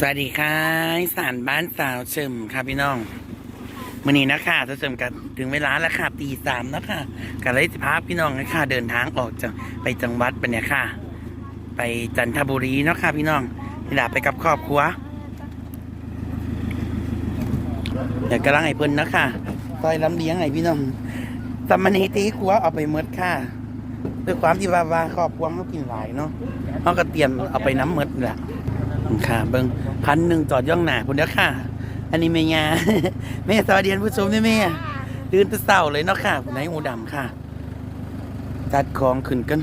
สวัสดีค่ะอีสานบ้านสาวเชิมค่ะพี่น้องมื่อนี้นะคะสาวเชิมกันถึงเวลาแล้วค่ะตีสามแล้วค่ะกันเลยสิพาพี่น้องนะคะเดินทางออกจากไปจังหวัดไปเนี่ยค่ะ ไปจันทบุรีเนาะค่ะพี่น้องนี่แหละไปกับครอบครัวเดี๋ยวกำลังให้เพิ่นนะคะซอยลำเลี้ยงให้พี่น้องสามนีตีครัวเอาไปเมดค่ะด้วยความที่ว่าว่าครอบครัวเขากินหลายเนาะเขาก็เตรียมเอาไปน้ำเมดแหละ ค่ะเบิ้งพันหนึ่งจอดย่องหนาคุณเด้อค่ะ อันนี้แม่ยาแม่สวัสดีผู้ชมด้วยแม่ตื่นตะเศร้าเลยเนาะค่ะไหนหมูดำค่ะ จัดของขึ้นกัน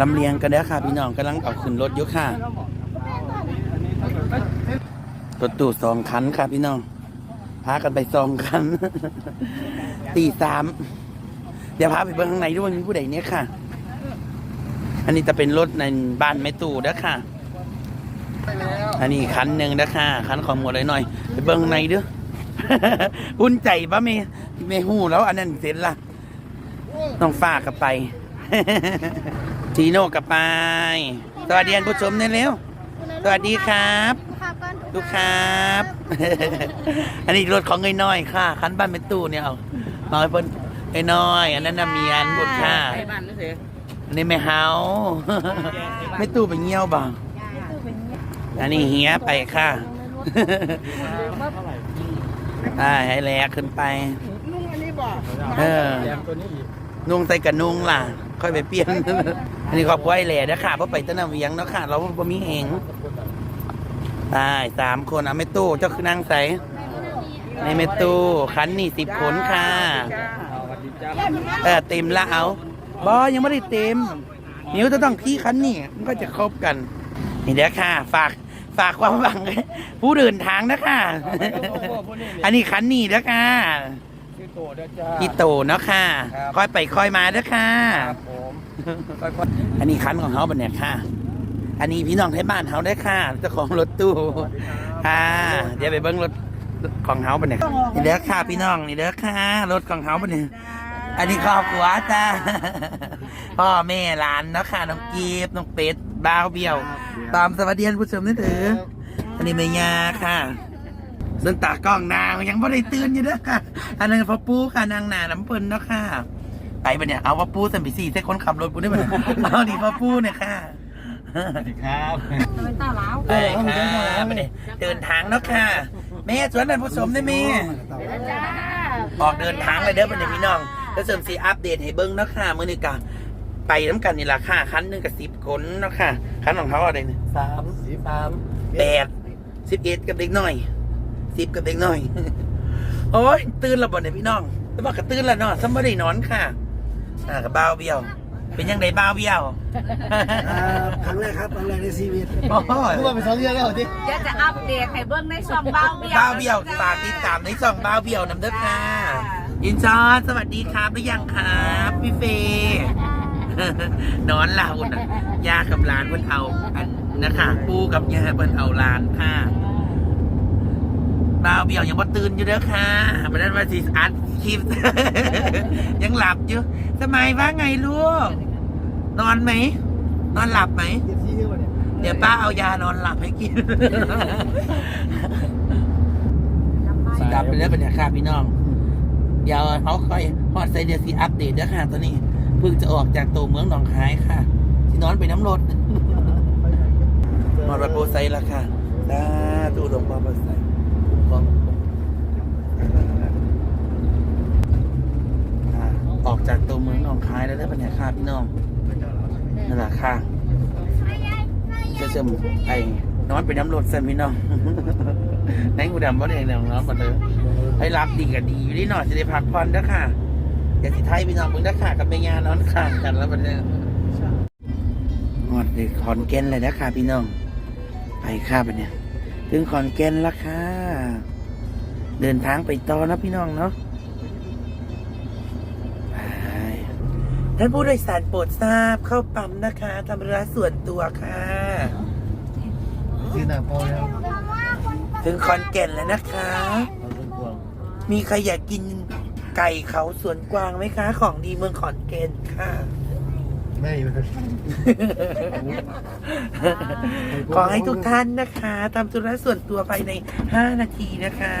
ลำเลียงกันเด้อค่ะ พี่น้องกำลังเอาขึ้นรถยู่ค่ะรถตู้สองคันค่ะพี่น้องพากันไปสองคันตีสามเดี๋ยวพาไปเบิ้งข้างในด้วยมีผู้ใดเนี่ยค่ะ อันนี้จะเป็นรถในบ้านแม่ตู่เด้อค่ะ อันนี้คันหนึ่งนะค่ะคันของหมดเลยหน่อยไปเบิ้งข้างในเด้อ อุ่นใจปะเมเมหูแล้วอันนั้นเสร็จละต้องฝากกับไป ทีโน่กับไป สวัสดีท่านผู้ชมเนี่ยเร็วสวัสดีครับลูกครับ อันนี้รถของไอ้น้อยค่ะ คันบ้านเป็นตู้เนี่ยเอามาให้เพิ่นไอ้น้อย อันนั้นน่ะเมียนบุญค่ะอันนี้ ไม่เฮา ไม่ตู้ไปเงี้ยวบ่างอันนี้เฮียไปค่ะอ่าให้แลขึ้นไป นุ่งอันนี้บอกเออนุ่งใส่กับนุ่งล่ะ ค่อยไปเปลี่ยน อันนี้ครอบครัวไอ้แหล่นะค่ะเพราะไปตะนาเวียงเนาะค่ะ เราบ่มีเองได้สามคนอะไม่ตู้เจ้าคือนางใสในไม่ตู้คันนี่สิบคนค่ะ เออเต็มละเอา บอยังไม่ได้เต็มนิ้วจะต้องขี้คันนี่มันก็จะครบกัน นี่เด้อค่ะ ฝากฝากความหวังผู้เดินทางนะค่ะอันนี้คันนี่เด้อค่ะชื่อโตเด้อจ้าพี่โตเนาะค่ะครับค่อยไปค่อยมาเด้อค่ะครับผมค่อยอันนี้คันของเขาเป็นเนี่ยค่ะ อันนี้พี่น้องที่บ้านเขาได้อค่ะเจ้าของรถตู้ค่ะเดี๋ยวไปเบิ้งรถของเขาเป็นเนี่ยนี่เด้อค่ะพี่น้องนี่เด้อค่ะรถของเขาเป็นเนี่ย อันนี้ครอบครัวจ้าพ่อแม่หลานเนาะค่ะน้องกีบน้องเป็ดบ้าวเบี้ยว ตามสวัสดีท่านผู้ชมนี่เถอะอันนี้แม่ยาค่ะส่วนตากล้องนางยังไม่ได้ตื่นอยู่เด้อค่ะ อันนั้นพ่อปูค่ะนางหนาน้ำเพิ่นเนาะค่ะ ไปปะเนี่ยเอาพ่อปูสัมปีสี่ใส่คนขับรถปูได้ปะเนี่ยเอาดิพ่อปูเนี่ยค่ะๆครับไปค่ะไปเนี่ยเดินทางเนาะค่ะ แม่สวนท่านผู้ชมได้ไหมออกเดินทางเลยเด้อเป็นพี่น้อง แล้วเสริมสีอัปเดตให้เบิ้งเนาะค่ะมื่อนี้กะไปน้ำกันนี่ราคาคันหนึ่งกับสิบคนเนาะค่ะ คันของเขาอะไรเนี่ยสามสามแปดสิบเอ็ดกับเด็กน้อยสิบกับเด็กน้อย โอ้ยตื่นและบ่เนี่ยพี่น้องแต่ว่ากระตื่นแล้วเนาะสมบัตินอนค่ะ อ่ากับบ้าวเบี้ยว เป็นยังไงบ้าวเบี้ยวครั้งแรกครับครั้งแรกในชีวิตโอ้ยพูดว่าเป็นสองเรื่องแล้วดิเดี๋ยวจะอัปเดตให้เบิ้งในช่องเบ้าเบี้ยวบ้าวเบี้ยวฝากติดตามในช่องบ้าวเบี้ยวนำเด้อค่ะ ยินชอนสวัสดีครับหรือยังครับพี่เฟย์นอนเราน่ะยากับหลานเพิ่นเอาอันนะคะปูกับยาเพิ่นเอาหลานค่ะบ่าวเบี้ยวยังบ่ตื่นอยู่เด้อค่ะบัดนั้นว่าสิอัดคลิปยังหลับอยู่สมัยว่าไงลูก นอนไหม นอนหลับไหมเก็บซีเรื่องวันเนี่ยเดี๋ยวป้าเอายานอนหลับให้กินสิดับไปแล้วเป็นเนี่ยค่ะพี่น้อง เดี๋ยวเขาค่อยฮอดไซเดียสีอัปเดตเด้อค่ะตอนนี้เพิ่งจะออกจากตัวเมืองหนองคายค่ะที่นอนไปน้ำรถนอนไปโปรไซแล้วค่ะสาธุหลวงพ่อโปรไซคุ้มครองอ่าออกจากตัวเมืองหนองคายแล้วได้อเป็นเนี่ยค่ะพี่น้องนั่นแหละค่ะจะเสริมไอ้นอนไปน้ำรถเสริมพี่น้อง ในกูดำว่าเองเนี่ยน้องมาเลยให้รับดีกับดีอยู่นี่หน่อยจะได้พักผ่อนนะค่ะเดี๋ยวสิไทยพี่น้องมึงนะค่ะกับแม่ยานอนข้างกันแล้วมันเนี่ยงอดเลยขอนแก่นเลยนะค่ะพี่น้อง ไปค่ะบันเนี่ย ถึงขอนแก่นละค่ะ เดินทางไปต่อนะพี่น้องเนาะไปท่านผู้โดยสารโปรดทราบเข้าปั๊มนะคะทำธุระส่วนตัวค่ะซีหน้าพอแล้ว ถึงขอนแก่นแล้วนะคะเอาเรื่องควงมีใครอยากกินไก่เขาสวนกวางไหมคะ ของดีเมืองขอนแก่นค่ะ ไม่มันขอให้ทุกท่านนะคะทำธุระส่วนตัวภายใน 5 นาทีนะคะ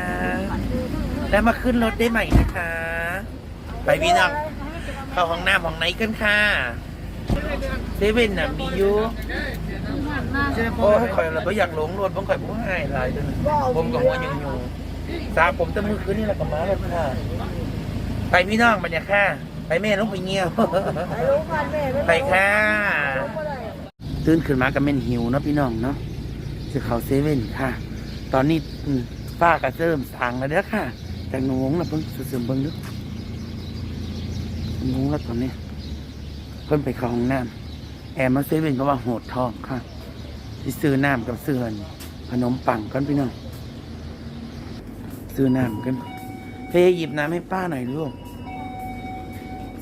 แล้วมาขึ้นรถได้ใหม่นะคะ ไปพี่น้องเข้าห้องน้ำห้องไหนกันค่ะเซเว่นน่ะมีอยู่ โอ้ยข่อยเราไม่อยากหลงรถผมข่อยผมให้หลายเดือนผมกับหัวยุงยุงสาผมจะมือคืนนี่แหละกับม้าแล้วค่ะไปพี่น้องมันเนี่ยค่ะ ไปแม่ลูกไปเงี้ยวไปค่ะตื่นขึ้นมาก็เป็นหิวเนาะพี่น้องเนาะจะเขาเซเว่นค่ะ ตอนนี้อืมป้าก็เริ่มสั่งแล้วเด้อค่ะจากหนูงแล้วเพิ่งเสริมเบิ่งดูงงแล้วตอนนี้เพิ่นไปเข้าห้องน้ำแอมมาเซเว่นเพราะว่าโหดท้องค่ะ ที่ซื้อน้ำกับเสื้อนขนมปังกันพี่น้องซื้อน้ำกันเฟยหยิบน้ำให้ป้าหน่อยลูก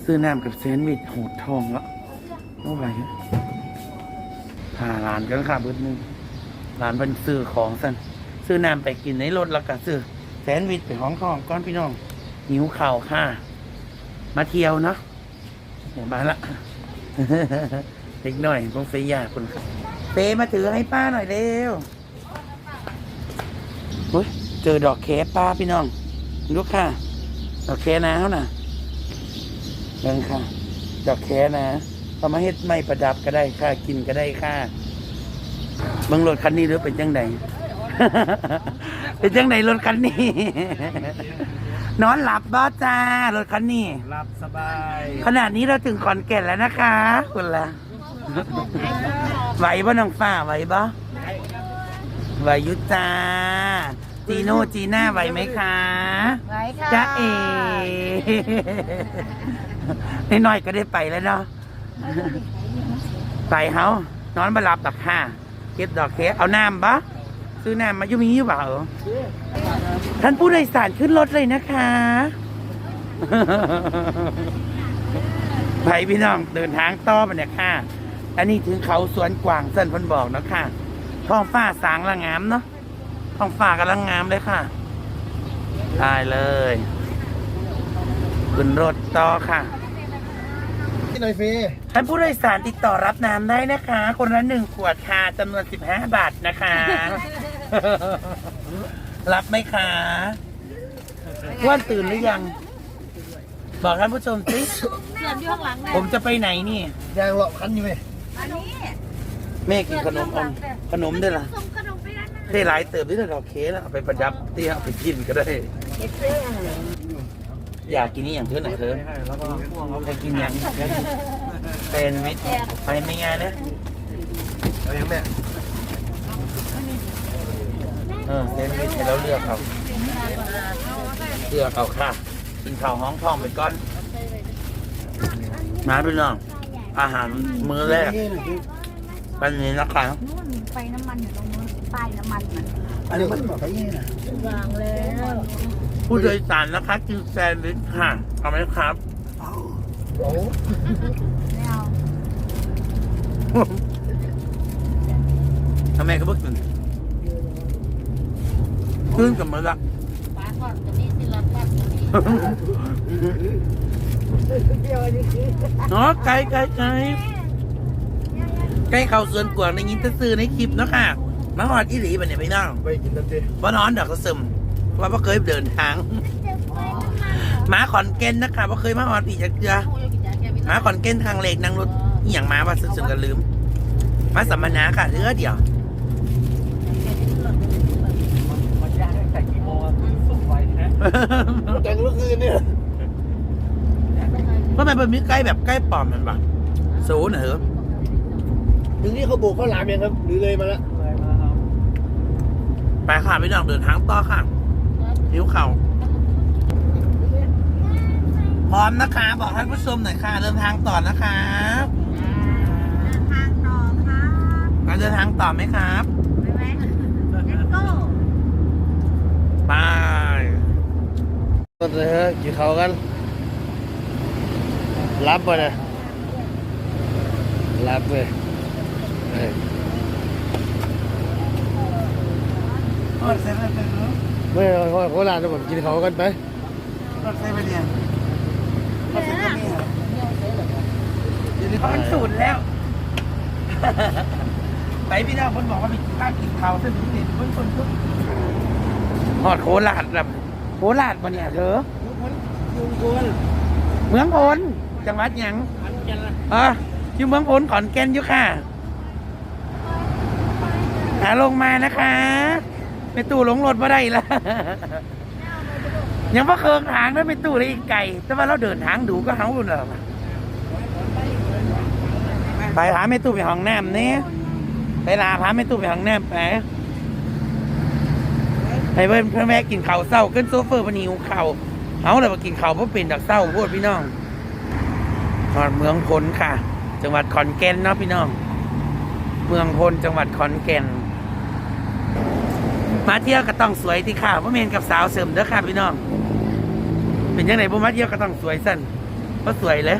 ซื้อน้ำกับแซนด์วิชโหดทองล้วเมื่อไหร่พาหลานกันค่ะเบิดหนึงหลานเป็นซื้อของสันซื้อน้ำไปกินในรถแล้วก็ซื้อแซนด์วิชไปห้องของก้อนพี่น้องหิวข่าวค่ะ มาเที่ยวเนาะเดี๋ยวมาละเล็กหน่อยพวกเฟย่าคนค่ะ เฟมาถือให้ป้าหน่อยเร็วโอ้ยเจอดอกแคป้าพี่น้องดูค่ะ ดอกแคนะเขาน่ะเบิ่งค่ะ ดอกแคนะเอามาเฮ็ดไม่ประดับก็ได้ค่ะ กินก็ได้ค่ะเบิ่งรถคันนี้หรือเป็นจังไดเป็นจังไดรถคันนี้ นอนหลับบ้าจ้ารถคันนี้หลับสบาย ขนาดนี้เราถึงขอนแก่นแล้วนะคะคุณละ ไหวบ่น้องฟ้าไหวบ่ไหวอยุจ้าจีโน่จีน่าไหวไหมคะไว้ค่ะจ้าเอนิดหน่อยก็ได้ไปแล้วเนาะไปเฮานอนมาหลับดอกค่ะเก็บดอกเคสเอาน้ำปะซื้อน้ำมายุ่มีอยู่เปล่าท่านผู้โดยสารขึ้นรถเลยนะคะ ไปพี่น้องเดินทางต่อไปเนี่ยค่ะ อันนี้ถึงเขาสวนกวางเส้นเพันบอกเนาะค่ะ ท้องฟ้าสางละงามเนาะ ท้องฟ้ากำลังงามเลยค่ะ ได้เลยขึ้นรถต่อค่ะที่หน่อยเฟย์ท่านผู้โดยสารติดต่อรับน้ำได้นะคะ คนละหนึ่งขวดค่ะจำนวนสิบห้าบาทนะคะ รับไหมคะว่านตื่นหรือยัง บอกท่านผู้ชมสิเพื่อนอยู่ข้างหลังนะผมจะไปไหนนี่ ยางเลาะคันอยู่ไหม อันนี้แม่กินขนมอมขนมด้วยล่ะส่งขนมไปด้านหน้าเท่หลายเติบที่เราเคสแล้วเอาไปประดับเตี้ยเอาไปกินก็ได้อยากกินนี่อย่างเธอหน่อยเธอแล้วก็พ่วงเขาจะกินอย่างเป็นวิทไปไม่ง่ายนะเอาอย่างแม่เออเซนวิชให้เราเลือกเอาเลือกเอาค่ะกินข้าวห้องท้องไปก่อนมาพี่น้อง อาหารมื้อแรกวันนี้นะคะนู่นไฟน้ำมันอยู่ตรงนู้นป้ายน้ำมันมันอันนี้มันบอกไปยี่น่ะวางแล้วผู้โดยสารนะคะกินแซนด์วิชค่ะเอาไหมครับ โอ้ไม่เอาทำไมก็เพิ่งตื่นขึ้นกับมือละป้าก่อนตัวนี้สิรับป้าตัวนี้ อ๋อไกลไกลไกลใกล้เข้าสวนกวางในยินแตะซื้อในคลิปเนาะค่ะมาหอดอีหลีบันเนี่ยพี่น้องไปกินตันเต้ว่านอนดอกกระซึมว่าพ่เคยเดินทางหมาขอนเกนนะคะว่าเคยมาหอดอีกจักเดือหมาขอนเกนทางเลกนั่งรถอหย่างมาว่าซึมๆกันลืมมาสัมมนาค่ะเรือเดียวมันยากตั้งแต่กี่โมงอะส่งไว้นะแต่งเมื่อคืนเนี่ย เพราะมันเป็นมิตรใกล้แบบใกล้ปลอมมันปะศูนย์เหรอถึงที่เขาโบกข้าวหลามยังครับ หรือเลยมาแล้วเลยมาครับไปค่ะพี่น้องเดินทางต่อค่ะหิวเข่าพร้อมนะคะ บอกท่านผู้ชมหน่อยค่ะ เดินทางต่อนะคะทางต่อค่ะเราเดินทางต่อไหมครับไปไหม let's go ไปก็เลยฮะกินเขาวกัน รับมาเนี่ยรับเลยเออรถเซเว่นเป็นรถไม่เอาเขาเขาลานนะผมกินเขาวกันไปรถเซเว่นเนี่ยรถเซเว่นเนี่ยเพราะมันสูตรแล้วไปพี่น้องคนบอกว่ามีข้าวกินข้าวเส้นเด็ดคนคนคนหอดโคราชแบบโคราชปะเนี่ยเธอลุงพลเมืองพล จังหวัดหยังอันแกนละอะอยู่เมืองพลขอนแก่นอยู่ค่ะ หาลงมานะคะไปตู้หลงรถมาได้ละยังว่าเคืองทางด้วยไปตู้เลยอีกไก่ แต่ว่าเราเดินทางดูก็เฮาเลยไปหาแม่ตู้ไปห้องน้ำเนี่ยไปลาพาแม่ตู้ไปห้องน้ำไปไปเพิ่นเพื่อนแม่กินข้าวเศร้าขึ้นโซเฟอร์พนิวข้าวเอาเลยมากินข้าวเพราะเป็นดักเศร้าพูดพี่น้อง ทอดเมืองพลค่ะ จังหวัดขอนแก่นเนาะพี่น้อง เมืองพลจังหวัดขอนแก่น มาเที่ยวก็ต้องสวยที่ค่ะพราเมนกับสาวเสริมเด้อค่ะพี่น้อง เป็นยังไงบ่มาเที่ยวก็ต้องสวยสั้นก็สวยเลย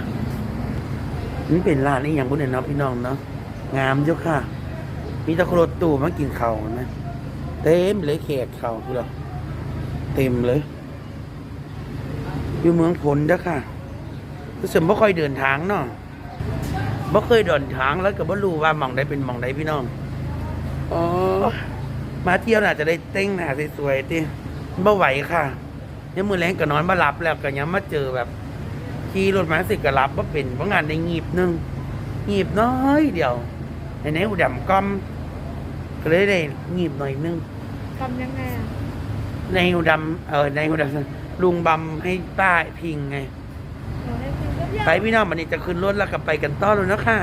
นี่เป็นร้านนี้อย่างพวกเนี่ยเนาะพี่น้องเนาะ งามเจ้าค่ะ มีตะโครตู่มากินข้าวนะ เต็มเลยแขกข้าวคือเราเต็มเลย อยู่เมืองพลเด้อค่ะ รู้สึกบ่ค่อยเดินทางเนาะบ่เคยเดินทางแล้วก็บ่รู้ว่าหมองใดเป็นหมองใดพี่น้องอ๋อมาเที่ยวน่าจะได้เต้งหน้าสวยๆติบ่ไหวค่ะยังมือแรงก็นอนมาหลับแล้วก็ยังมาเจอแบบขี่รถมาสิกระลับว่าเป็นเพราะงานในงีบหนึงงีบน้อยเดียวในนี้อุดมก้อมก็เลยได้งีบหน่อยนึงทำยังไงอะในอุดมเออในอุดมลุงบำให้ป้าพิงไงหนู ได้กินก็ยังไปพี่น้องมันนี้จะขึ้นรถแล้วก็ไปกันต่อเลยนะค่ะ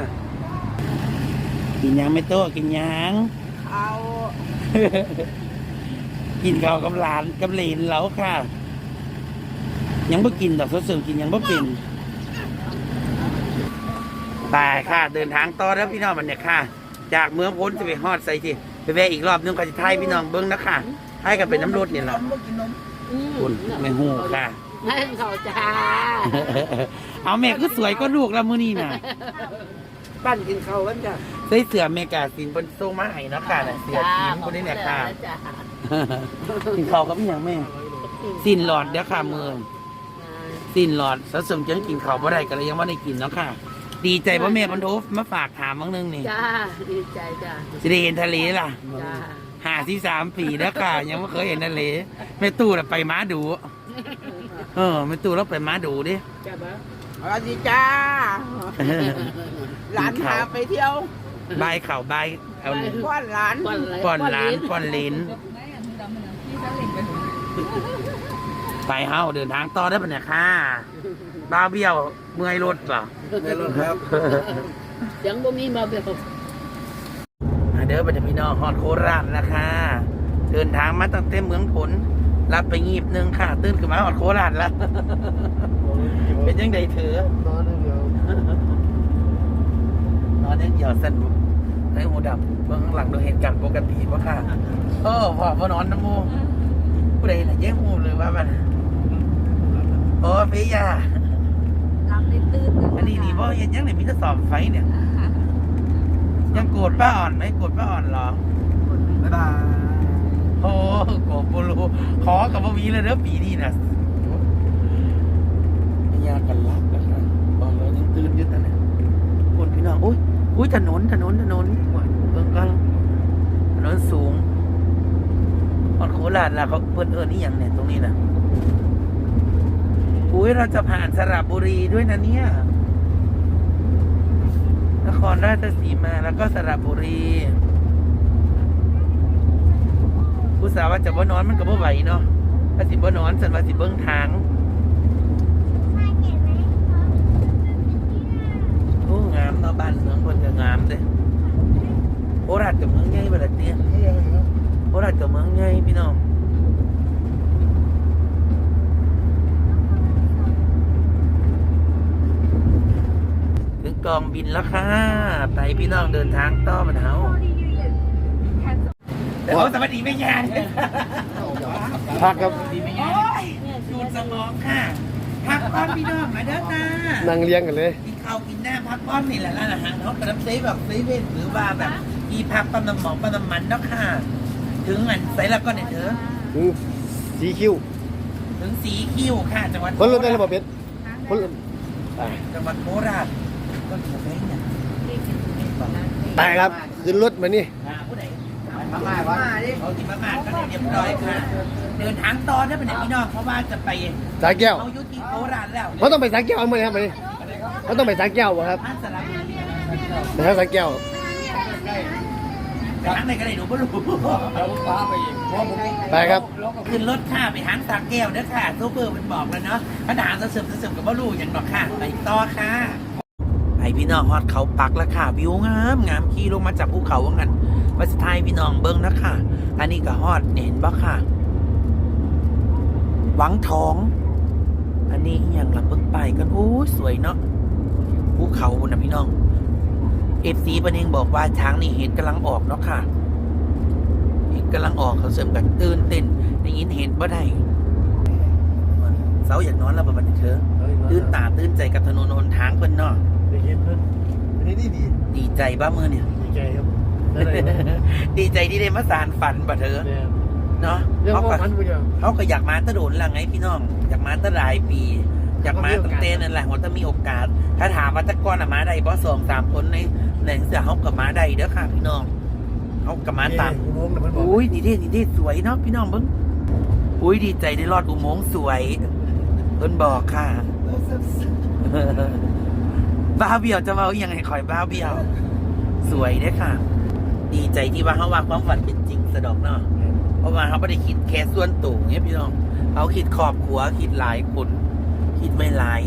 กินยังไม่โตกินยังเอากินข้าวกับหลานกับเหลนแล้วค่ะ ยังไม่กินดอกสดๆกินยังไม่เป็นไปค่ะ เดินทางต่อแล้วพี่น้องมันเนี่ยค่ะ จากเมืองพ้นจะไปฮอดใส่ที่ไปแวะอีกรอบนึงก็จะทายพี่น้องเบิ้งนะค่ะให้กันเป็นน้ำรถเนี่ยแหละคุณไม่หูค่ะนั่นเขาจ้า เอาแม่ก็สวยก็ลูกแล้วมื้อนี้น่ะปั้นกินข้าวกันจ้ะใส่เสื้อแม่กาสินบนโซมาให้เนาะค่ะน่ะเสื้อทีมคนนี้เนี่ยค่ะกินข้าวกับอหย่างแม่สินหลอดเดี๋ยวค่ะมือสินหลอดสะสมจนกินข้าวบ่ได้ก็เลยยังไม่ได้กินเนาะค่ะ ดีใจว่าแม่บรรทุมาฝากถามบ้างนึงนี่จ้าดีใจจ้าจะได้เห็นทะเลล่ะ จ้าหาที่สามปีแล้วค่ะ ยังไม่เคยเห็นทะเลแม่ตู้น่ะไปม้าดู เออแม่ตู้เราไปม้าดูดิ จ้าบ้า สวัสดีจ้าหลานพาไปเที่ยวบายเข่าบายเอาป้อนหลานป้อนหลานป้อนเลนไปเฮาเดินทางต่อได้ปะเนี่ยค่ะบ้าวเบี้ยวเมื่อยรถเปล่าในรถครับยังบ่มีมาเบลอะเด้อบัดนี้พี่น้องฮอดโคราชนะคะ เดินทางมาตั้งแต่เมืองผล รับไปงีบหนึงค่ะ ตื่นขึ้นมาฮอดโคราชแล้ว เป็นยังไงเถอะนอนเดียวนอนยังเหี่ยวสั่นในหูดับเบื้องข้างหลังดูเหตุการณ์ปกติวะค่ะ เออพอพอนอนน้ำมูผู้ใดน่ะแย่งหูเลยว่ามันโอ้พี่ยารับได้ตื่นอันนี้นี่บ่เห็นยังไหนมีแต่สอบไฟเนี่ย ยังโกรธป้าอ่อนไหมโกรธป้าอ่อนเหรอบ๊ายบายโอ้โกรธปูรูขอกับบ่มีเลยเด้อปีนี้น่ะ ไม่ยากันรักนะครับบอกเลยยังตื่นยึดนั่นน่ะคนพี่น้องอุ้ยอุ้ยถนนถนนถนนเบิ่งกันถนนสูงตอนโคราชล่ะเขาเพิ่นเอิ้นอีหยังเนี่ยตรงนี้นะอุ้ยเราจะผ่านสระบุรีด้วยนะเนี่ยนครราชสีมาแล้วก็สระบุรีผู้สาวว่าจะบ่นอนมันก็บ่ไหวเนาะถ้าสิบ่นอนสันว่าสิเบิ่งทางโอ้ งามเนาะบ้านเมืองเพิ่นก็งามเด้โคราชกับเมืองใหญ่บ่ล่ะเตี้ยโคราชกับเมืองใหญ่พี่น้องถึงกองบินแล้วค่ะไปพี่น้องเดินทางต่อมันเฮาแต่เขาสวัสดีไม่ยานพักครับดีไหมยายดูดสมองค่ะพักผ่อนพี่น้องมาเด้อจ้านั่งเลี้ยงกันเลย กินข้าวกินน้ำพักผ่อนนี่แหละร้านอาหารเขากระดับเซฟแบบเซเว่นหรือว่าแบบมีพักปั๊มน้ำหมองปั๊มน้ำมันเนาะค่ะ ถึงอันใส่แล้วก็เนี่ยเถอะอืมสีคิ้วถึงสีคิ้วค่ะจังหวัดคนรถได้ระบบเพชรคนรถอ่าจังหวัดโคราชก็เขียนไว้เนี่ยไปครับขึ้นรถมานี่อ่าผู้ใด มาม่าวะเขากินมาม่าก็ได้เรียบร้อยค่ะ เดินทางต่อได้เป็นไหนพี่น้องเพราะว่าจะไปสาแก้วเขายุติโคราชแล้วเขาต้องไปสาแก้วมั้ยครับมานี่ เขาต้องไปสาแก้วบ่ครับท่านสลับไปทางสาแก้วไปทางไหนก็ได้หนูไม่รู้แล้วฟ้าไปอีกเพราะผมไปครับ ขึ้นรถค่ะไปหางสาแก้วเด้อค่ะโซเฟอร์มันบอกแล้วเนาะถ้าถามจะเสริมจะเสริมกับว่ารู้อย่างดอกค่ะไปต่อค่ะไอพี่น้องฮอดเขาปักแล้วค่ะ วิวงามงามขี่ลงมาจากภูเขาว่างั้นว่าสุดท้ายพี่น้องเบิ้งนะค่ะ อันนี้ก็ฮอดเห็นบ่ค่ะ หวังทอง อันนี้อย่างหลับเบิ้งไปกันโอ้สวยเนาะ ภูเขาบนนะพี่น้องเอฟซีประเองบอกว่าช้างนี่เห็นกำลังออกเนาะค่ะเห็นกำลังออกเขาเสริมกันตื่นเต้นได้ยินเห็นบ่ได้เสาอยากนอนแล้วบ่บัดนี้เธอตื่นตาตื่นใจกับถนนหนทางเพิ่นเนาะได้เห็นเพิ่นอันนี้ดีดีดีใจบ้ามือเนี่ยดีใจครับได้เลยนะดีใจที่ได้มาสารฝันบ่เธอเนี่ยเนาะเรื่องเขาว่าก็มันผู้เดียวเขาก็อยากมาแตะโดนละไงพี่น้อง อยากมาแตะหลายปี อยากมาตั้งแต่นั่นแหละว่าถ้ามีโอกาส ถ้าถามว่าแตะก้อนอะมาได้บ่สองสามคนในในเสือเขากับมาได้เด้อค่ะพี่น้องเขากับมาตามอุโมงค์น่ะมันบอกอุ้ยดีเด้ดีเด้สวยเนาะพี่น้องเบิ้งอุ้ยดีใจได้รอดอุโมงค์สวยเพิ่นบอกค่ะบ้าเบี้ยวจะมาเอาอยังไงคอยบ้าเบี้ยว สวยเด้อค่ะ ดีใจที่ว่าเขาว่าความฝันเป็นจริงสะดอกเนาะเพราะว่าเขาไม่ได้คิดแค่ส่วนตัวเนี่ยพี่น้องเขาคิดครอบครัวคิดหลายคน คิดไม่หลาย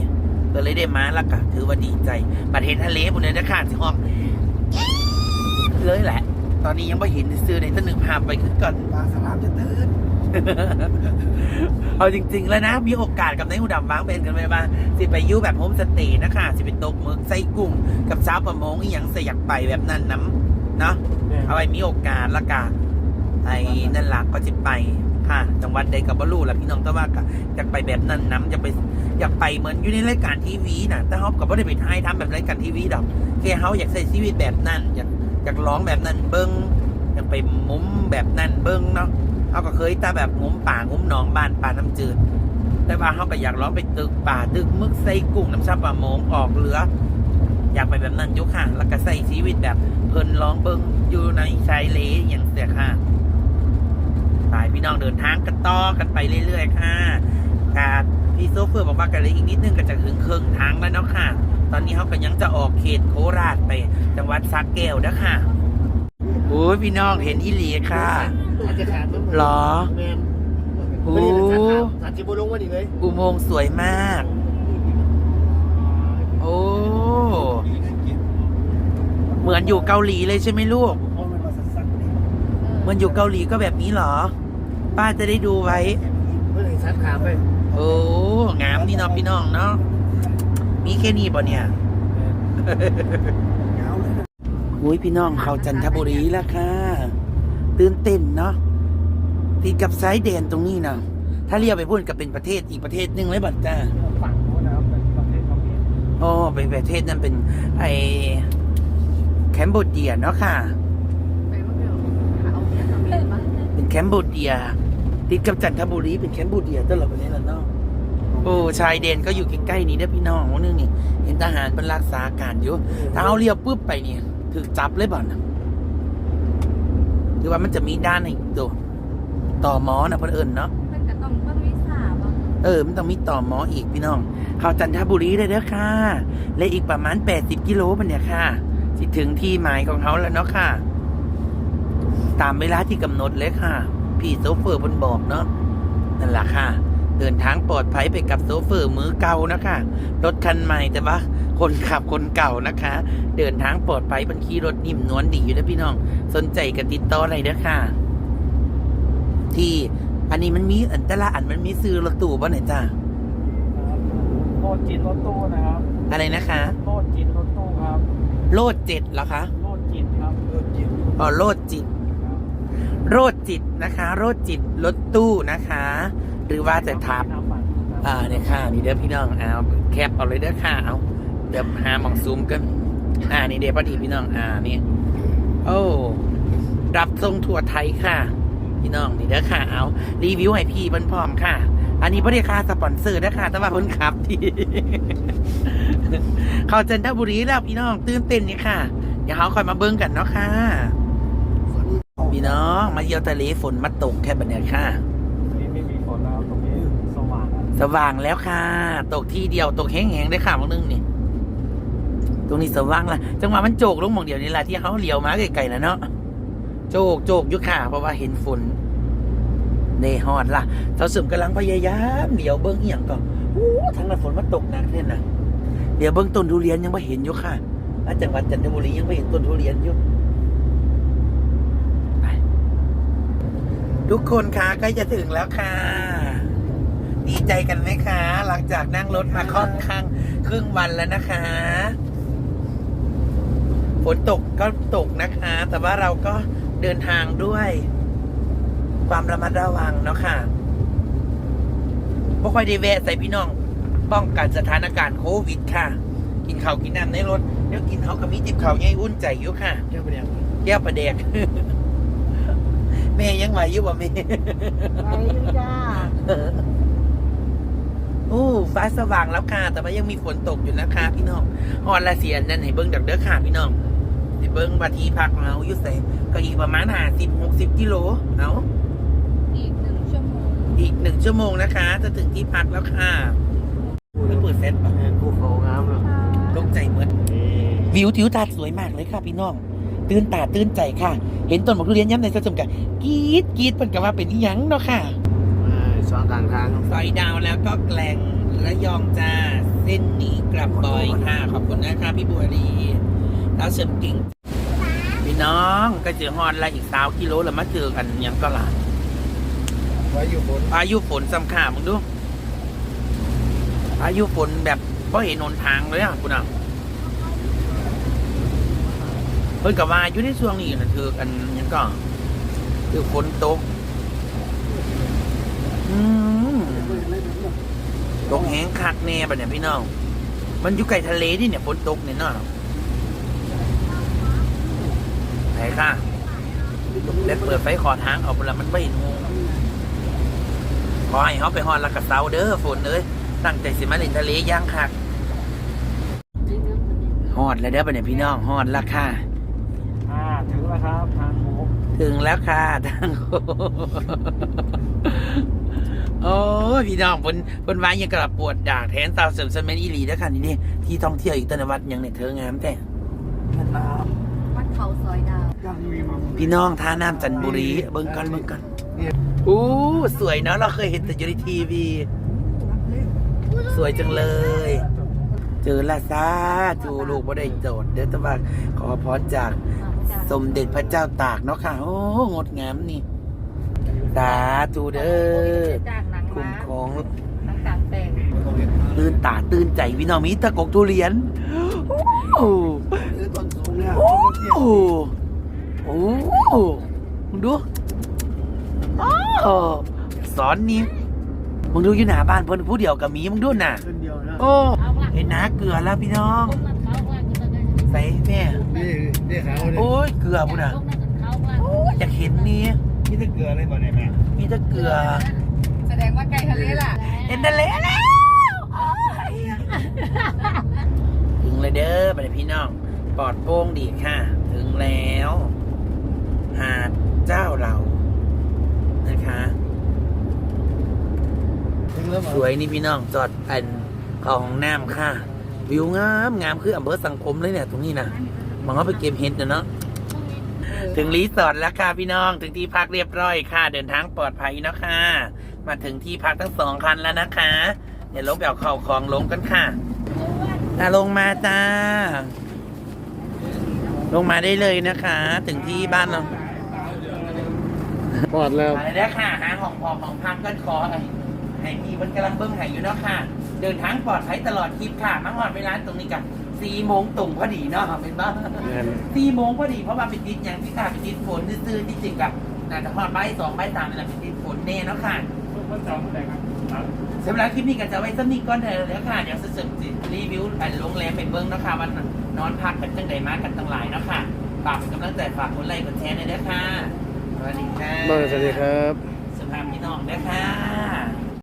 ก็เลยได้มาแล้วก็ถือว่าดีใจ ประเทศทะเลบนนี้นะค่ะที่ห้องเลยแหละ ตอนนี้ยังไม่เห็นซื้อในตั้งหนึ่งภาพไปคือก่อนปลาสลามจะตื่นเอาจริง ๆ แล้วนะ มีโอกาสกับนายหูดำวางเป็นกันไปบ้างสิไปอยูแบบโฮมสเตย์นะคะสิไปตกหมึกไส้กุ้ง กับเช้าวประมงอีหยังสอยากไปแบบนั้นน้ำเนาะเนี่ยเอาไว้มีโอกาสละกะไอ้นั่นหลักก็จะไป ค่ะจังหวัดใดกับบลูละพี่น้องแต่ว่าก็อยากไปแบบนั้นน้ำอยากไปอยากไปเหมือนอยู่ในรายการทีวีนะแต่เขาก็ไม่ได้ไปถ่ายทำแบบรายการทีวีดอกแค่เขาอยากใช้ชีวิตแบบนั้น อยากอยากร้องแบบนั้นเบิ้งอยากไปมุ้มแบบนั้นเบิ้งเนาะเขาก็เคยต่แบบงุ้มป่างุ้มหนองบ้านป่าน้ำจืด แต่ว่าเขาก็อยากร้องไปตึกป่าตึกมึกใส่กุ้งน้ำชาปลาโมงออกเรืออยากไปแบบนั้นยุค่ะ แล้วก็ใส่ชีวิตแบบเพลินร้องเบิงอยู่ในชายเลอย่างเสียค่ะ สายพี่น้องเดินทางกันต่อกันไปเรื่อยๆค่ะค่ะพี่โซเฟอร์บอกว่ากันเลยอีกนิดนึงก็จะถึงเครื่องทางแล้วเนาะค่ะ ตอนนี้เขาก็ยังจะออกเขตโคราชไป จังหวัดสระแก้วนะค่ะโอ้ยพี่น้องเห็นอีหลีค่ะอาจจะขาดมั้งหรอแมนโอ้ไม่ได้เป็นสาขาสาจิบุลงวันนี้เลยอุโมงค์สวยมาก โอ้ เหมือนอยู่เกาหลีเลยใช่ไหมลูก เหมือนอยู่เกาหลีก็แบบนี้เหรอ ป้าจะได้ดูไว้ไม่ได้สาขาไปโอ้งามนี่เนาะพี่น้องเนาะมีแค่นี้ป่ะเนี่ยอุ้ยพี่น้องเขาจันทบุรีแล้วค่ะ ตื่นเต้นเนาะติดกับสายแดนตรงนี้เนาะถ้าเรียกไปพูดกับเป็นประเทศอีกประเทศหนึ่งเลยบัดจ้า ฝั่งโน้นนะครับเป็นประเทศเขมร โอ้เป็นประเทศนั้นเป็นไอแคมโบเดียเนาะค่ะ ไปเมื่อเอาเนี่ยทำเองมั้ง เป็น แคมโบเดีย ติดกับจันทบุรีเป็นแคมโบเดียตลอดไปนี้แหละเนาะโอ้ชายแดนก็อยู่ใกล้ๆนี้เด้อพี่น้องวันนึงนี่ เห็นทหารเป็นรักษาการอยู่ถ้าเอาเรียวปุ๊บไปเนี่ยถือจับเลยบ่อนนะคือว่ามันจะมีด้านอีกตัวต่อหมอนะเพื่นเอิญเนาะมันก็ต้องเบิ่งวิสาบ่เออ มันต้องมีต่อหมออีกพี่น้อง เข้าจันทบุรีเลยเด้อค่ะ และอีกประมาณ 80 กิโลมันเนี่ยค่ะสิถึงที่หมายของเขาแล้วเนาะค่ะ ตามเวลาที่กำหนดเลยค่ะ พี่โซเฟอร์บนบอกเนาะนั่นแหละค่ะ เดินทางปลอดภัยไปกับโซเฟอร์มือเก่านะคะรถคันใหม่แต่ว่าคนขับคนเก่านะคะ เดินทางปลอดภัยบันขี่รถนิ่มนวลดีอยู่นะพี่น้อง สนใจกันติดต่ออะไรเด้อค่ะ ที่อันนี้มันมีอันแต่ละอันมันมีซื้อรถตู้ป่ะไหนยจ้านะครับโลดจิตรถตู้นะครับ อะไรนะคะ โลดจิตรถตู้ครับ โลดเจ็ดเหรอคะ โลดจิตครับ โลดจิตอ๋อโลดจิต โรดจิตนะคะ โรดจิตรถตู้นะคะ หรือว่าจะทับอ่าเนี่ยค่ะนี่เด้อพี่น้องเอาแคปเอาเลยเด้อค่ะเอาเดี๋ยวหาหมองซูมกัน อ่านี่เด้อพอดีพี่น้องอ่านี่โอ้รับทรงทั่วไทยค่ะ พี่น้องนี่เด้อค่ะเอารีวิวให้พี่เพิ่นพร้อมค่ะ อันนี้บริการสปอนเซอร์นะคะแต่ว่าคนขับที่เขาจันทบุรีแล้วพี่น้องตื่นเต้นนี่ค่ะเดี๋ยวเขาคอยมาเบิ้งกันเนาะค่ะ พี่น้องมาเยี่ยวทะเลฝนมาตกแค่บันเนี้ยค่ะ นี่ไม่มีฝนแล้วตรงนี้สว่างสว่างแล้วค่ะ ตกที่เดียวตกแห้งๆได้ค่ะมองนึงนี่ ตรงนี้สว่างละจังหวะมันโจกลงหมองเดียวนี่แหละที่เขาเลี้ยวมาไกลๆนะเนาะโจกโจกอยู่ค่ะ เพราะว่าเห็นฝนเนฮอดละเสาเสริมกำลังพยายามเดี๋ยวเบิ้งเอียงก่อนโอ้ทางนั้นฝนมันตกหนักเนี่ยนะเดี๋ยวเบิ้งต้นทุเรียนยังไม่เห็นอยู่ค่ะและจังหวัดจันทบุรียังไม่เห็นต้นทุเรียนอยู่ไป ทุกคนคะใกล้จะถึงแล้วค่ะ ดีใจกันไหมคะ หลังจากนั่งรถมาค่อนข้างครึ่งวันแล้วนะคะฝนตกก็ตกนะคะ แต่ว่าเราก็เดินทางด้วย ความระมัดระวังเนาะค่ะบ่ค่อยได้แวะใส่พี่น้องป้องกันสถานการณ์โควิดค่ะ กินข้าวกินน้ำในรถเดี๋ยวกินเขาวกับมีจิบข้าวใหญ่อุ่นใจอยู่ค่ะแค่ประเดี๋ยวแก้วประเดก แม่ยังไหวอยู่บ่แม่ไปจ้าโอ้ฟ้าสว่างแล้วค่ะ แต่ว่ายังมีฝนตกอยู่นะคะ พี่น้องฮอนละเสียนนั่นให้เบิ้งดักเด้อค่ะพี่น้องให้เบิ้งบาทีพักเราอยู่ใส่ก็อีกประมาณห้าสิบหกสิบกิโลเอาอีกหนึ่งชั่วโมงอีกหนึ่งชั่วโมงนะคะ จะถึงที่พักแล้วค่ะแล้วเปิดเซตปะภูเขางามเนาะตกใจเหมือนวิวทิวทัศน์สวยมากเลยค่ะพี่น้อง ตื่นตาตื่นใจค่ะ เห็นต้นมะเขือเรียนย้ำในสะสมกันกรีดกรีดเป็นกับว่าเป็นอิยังเนาะค่ะสองกลางทางซอยดาวแล้วก็แกลงระยองจ้าเส้นนี้กลับบอยค่ะ ขอบคุณนะคะพี่บัวรีแล้วเสริมกิ่งพี่น้องก็เจอฮอนละอีกสาวกิโลแล้วมาเจอกันยังก็ล่ะไว้อยู่บนพายุฝนสำคัญมึงดูพายุฝนแบบเพราะเห็นหนทางเลยอะคุณอะ เฮ้ยกับว่าอยู่ในช่วงนี้นะเธอกันยังก็คือฝนตกอืมตกแห้งคักแน่ปะเนี่ยพี่น้อง มันอยู่ใกล้ทะเลที่เนี่ยฝนตกเนี่ยเนาะไหนค่ะเด็ดเปิดไฟขอทางออกไปล้วมันไม่เห็นงูขอให้เขาไปฮอนละกะเซาเด้อฝนเอ้ยตั้งใจสิมาเล่นทะเลย่างคักฮอดแล้วเด้อปะเนี่ยพี่น้องฮอดละค่ะอ่า แล้วครับทางโค้งถึงแล้วค่ะทางโค้งโอ้ยพี่น้องบนบนวายยังกระปวดดากแทนสาวเสริมสมัยอีหลีแล้วค่ะนี่นี่ที่ท่องเที่ยวอีกตนวัดยังเนี่ยเธองามแต่วัดเขาซอยดาวพี่น้องท่าน้ำจันทบุรี เบิ่งกันเบิ่งกันอู้สวยเนาะเราเคยเห็นแต่อยู่ในทีวี สวยจังเลย เจอละซาจูลูกบ่ได้โจทย์เดี๋ยวแต่ว่าขอพรจาก สมเด็จพระเจ้าตากเนาะค่ะ โอ้งดงามนี่ สาธุเด้อจากหนังคุ้มม้าครองหนังกลางแปลงตื่นตาตื่นใจพี่น้องมีตะกกทุเรียน โอ้โหต้นสูงเนี่ยโอ้โหโอ้โหมึงดูอ้าวสอนนี่มึงดูอยู่หน้าบ้านเพิ่นผู้เดียวกับหมีมึงดูน่ะต้นเดียวนะโอ้เห็นหนาเกลือแล้วพี่น้องใส่แม่นี่นี่ขาวเลยโอ้ยเกลือพุ่นน่ะโอ้ยอยากเห็นนี่นี่ถ้าเกลืออะไรบ่เนี่ยแม่มีแตะเกลือ แสดงว่าใกล้ทะเลล่ะเห็นทะเลแล้วโอ้ยถึงเลยเด้อไปพี่น้องปลอดโปร่งดีค่ะ ถึงแล้ว หาดเจ้าเรานะคะถึงแล้วสวยนี่พี่น้องจอดอันเข้าห้องน้ำค่ะ วิวงามงามคืออำเภอสังคมเลยเนี่ย ตรงนี้นะมองว่าไปเก็บเห็ดนะเนาะถึงรีสอร์ทแล้วค่ะพี่น้องถึงที่พักเรียบร้อยค่ะ เดินทางปลอดภัยเนาะค่ะ มาถึงที่พักทั้งสองคันแล้วนะคะเดี๋ยวลงไปเอาเข่าของลงกันค่ะอะลงมาจ้า ลงมาได้เลยนะคะ ถึงที่บ้านเราปลอดแล้วมาแล้วค่ะหาห้องพอของพักกันขอไอ้ให้พี่มันกำลังเบิ้งไห้อยู่เนาะค่ะ เดินทางปลอดภัยตลอดทริปค่ะมาหอดเวลาตรงนี้กับสี่โมงตรงพอดีเนาะเป็นบ้าสี่โมงพอดีเพราะว่าไปติดอย่างที่ค่ะไปติดฝนซื่อๆที่จริงกับน่าจะหอดใบายสองใบายสามนี่แหละไปติดฝนแน่เนาะค่ะเพิ่งจองเมื่อไหร่ครับ สำหรับคลิปนี้ก็จะไว้สักนิดก่อนเถอะแล้วค่ะเดี๋ยวจะเสริมสิรีวิวอันโรงแรมไปเบิ้งเนาะค่ะวันนอนพักกันจังใดมากันตั้งหลายเนาะค่ะฝากเป็นกำลังใจฝากกดไลค์กดแชร์หน่อยเด้อค่ะสวัสดีค่ะบ้านสวัสดีครับสภาพพี่น้องนะคะ